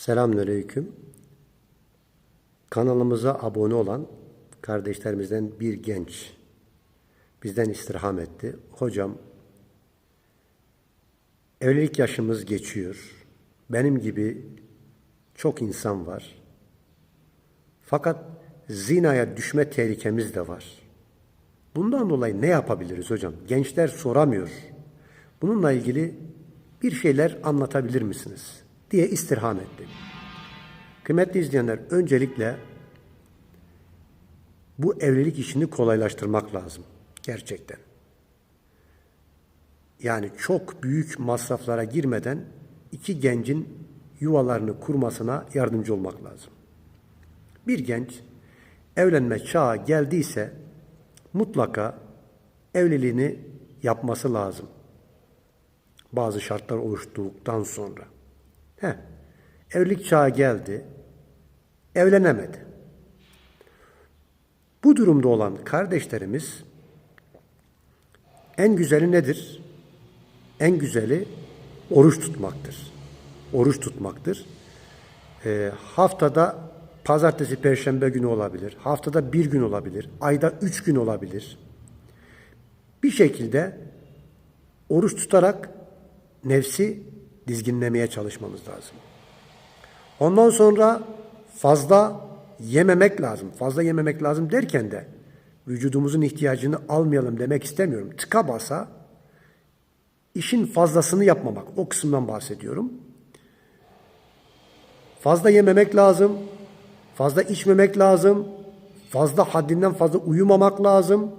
Selamünaleyküm. Kanalımıza abone olan kardeşlerimizden bir genç bizden istirham etti. Hocam evlilik yaşımız geçiyor. Benim gibi çok insan var. Fakat zinaya düşme tehlikemiz de var. Bundan dolayı ne yapabiliriz hocam? Gençler soramıyor. Bununla ilgili bir şeyler anlatabilir misiniz? Diye istirham etti. Kıymetli izleyenler, öncelikle bu evlilik işini kolaylaştırmak lazım. Gerçekten. Yani çok büyük masraflara girmeden iki gencin yuvalarını kurmasına yardımcı olmak lazım. Bir genç evlenme çağı geldiyse mutlaka evliliğini yapması lazım. Bazı şartlar oluştuktan sonra. He, evlilik çağı geldi, evlenemedi. Bu durumda olan kardeşlerimiz en güzeli nedir? En güzeli oruç tutmaktır. Oruç tutmaktır. Ee, haftada pazartesi, perşembe günü olabilir. Haftada bir gün olabilir. Ayda üç gün olabilir. Bir şekilde oruç tutarak nefsi dizginlemeye çalışmamız lazım. Ondan sonra fazla yememek lazım. Fazla yememek lazım derken de vücudumuzun ihtiyacını almayalım demek istemiyorum. Tıka basa işin fazlasını yapmamak. O kısımdan bahsediyorum. Fazla yememek lazım. Fazla içmemek lazım. Fazla haddinden fazla uyumamak lazım.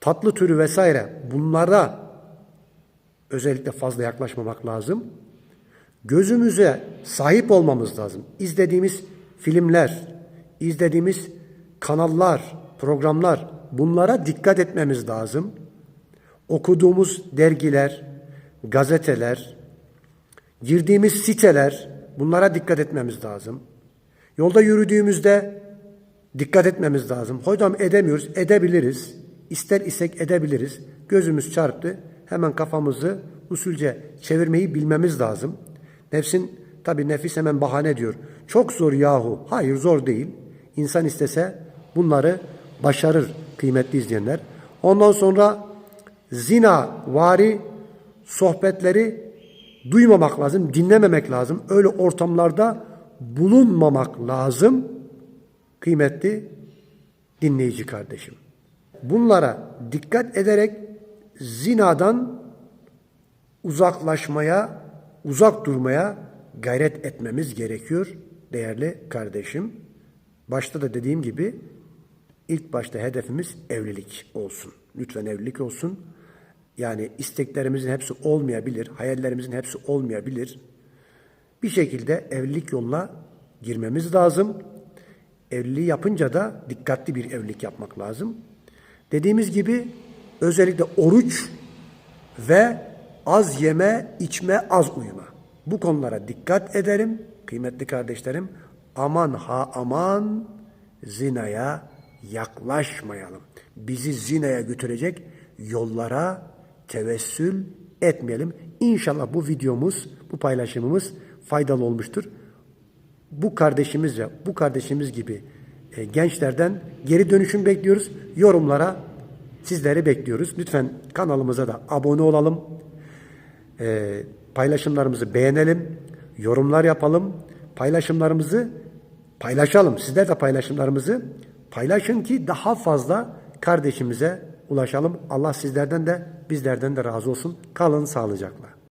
Tatlı türü vesaire bunlara özellikle fazla yaklaşmamak lazım. Gözümüze sahip olmamız lazım. İzlediğimiz filmler, izlediğimiz kanallar, programlar bunlara dikkat etmemiz lazım. Okuduğumuz dergiler, gazeteler, girdiğimiz siteler bunlara dikkat etmemiz lazım. Yolda yürüdüğümüzde dikkat etmemiz lazım. Hocam edemiyoruz, edebiliriz. İster isek edebiliriz. Gözümüz çarptı. Hemen kafamızı usulce çevirmeyi bilmemiz lazım. Nefsin tabi nefis hemen bahane diyor. Çok zor yahu. Hayır zor değil. İnsan istese bunları başarır kıymetli izleyenler. Ondan sonra zina vari sohbetleri duymamak lazım, dinlememek lazım. Öyle ortamlarda bulunmamak lazım kıymetli dinleyici kardeşim. Bunlara dikkat ederek zinadan uzaklaşmaya, uzak durmaya gayret etmemiz gerekiyor değerli kardeşim. Başta da dediğim gibi ilk başta hedefimiz evlilik olsun. Lütfen evlilik olsun. Yani isteklerimizin hepsi olmayabilir, hayallerimizin hepsi olmayabilir. Bir şekilde evlilik yoluna girmemiz lazım. Evliliği yapınca da dikkatli bir evlilik yapmak lazım. Dediğimiz gibi özellikle oruç ve az yeme, içme, az uyuma. Bu konulara dikkat ederim kıymetli kardeşlerim. Aman ha aman zinaya yaklaşmayalım. Bizi zinaya götürecek yollara tevessül etmeyelim. İnşallah bu videomuz, bu paylaşımımız faydalı olmuştur. Bu kardeşimiz ve bu kardeşimiz gibi e, gençlerden geri dönüşüm bekliyoruz. Yorumlara sizleri bekliyoruz. Lütfen kanalımıza da abone olalım. E, paylaşımlarımızı beğenelim. Yorumlar yapalım. Paylaşımlarımızı paylaşalım. Sizler de paylaşımlarımızı paylaşın ki daha fazla kardeşimize ulaşalım. Allah sizlerden de bizlerden de razı olsun. Kalın sağlıcakla.